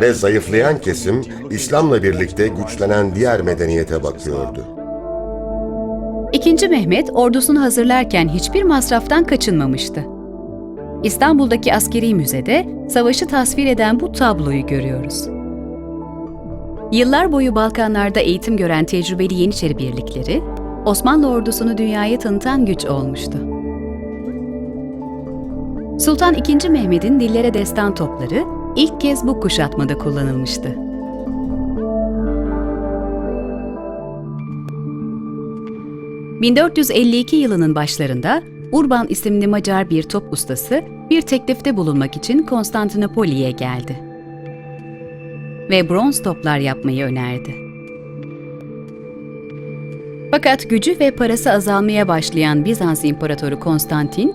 Ve zayıflayan kesim İslam'la birlikte güçlenen diğer medeniyete bakıyordu. İkinci Mehmet ordusunu hazırlarken hiçbir masraftan kaçınmamıştı. İstanbul'daki askeri müzede savaşı tasvir eden bu tabloyu görüyoruz. Yıllar boyu Balkanlarda eğitim gören tecrübeli Yeniçeri birlikleri, Osmanlı ordusunu dünyaya tanıtan güç olmuştu. Sultan II. Mehmet'in dillere destan topları ilk kez bu kuşatmada kullanılmıştı. ...1452 yılının başlarında Urban isimli Macar bir top ustası bir teklifte bulunmak için Konstantinopoli'ye geldi. Ve bronz toplar yapmayı önerdi. Fakat gücü ve parası azalmaya başlayan Bizans İmparatoru Konstantin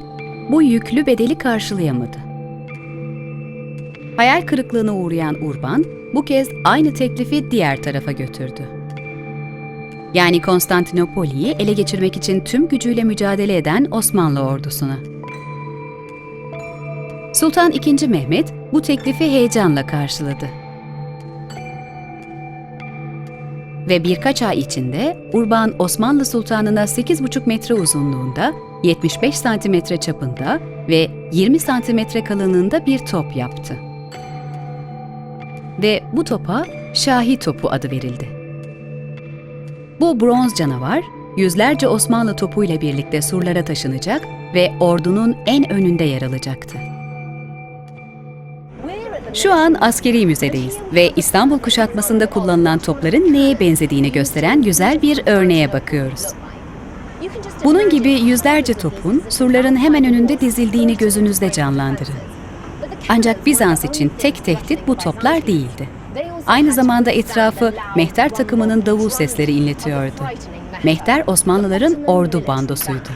bu yüklü bedeli karşılayamadı. Hayal kırıklığına uğrayan Urban bu kez aynı teklifi diğer tarafa götürdü. Yani Konstantinopoli'yi ele geçirmek için tüm gücüyle mücadele eden Osmanlı ordusuna. Sultan II. Mehmet bu teklifi heyecanla karşıladı. Ve birkaç ay içinde Urban Osmanlı Sultanı'na 8,5 metre uzunluğunda, 75 santimetre çapında ve 20 santimetre kalınlığında bir top yaptı. Ve bu topa Şahi topu adı verildi. Bu bronz canavar, yüzlerce Osmanlı topuyla birlikte surlara taşınacak ve ordunun en önünde yer alacaktı. Şu an askeri müzedeyiz ve İstanbul kuşatmasında kullanılan topların neye benzediğini gösteren güzel bir örneğe bakıyoruz. Bunun gibi yüzlerce topun surların hemen önünde dizildiğini gözünüzde canlandırın. Ancak Bizans için tek tehdit bu toplar değildi. Aynı zamanda etrafı mehter takımının davul sesleri inletiyordu. Mehter Osmanlıların ordu bandosuydu.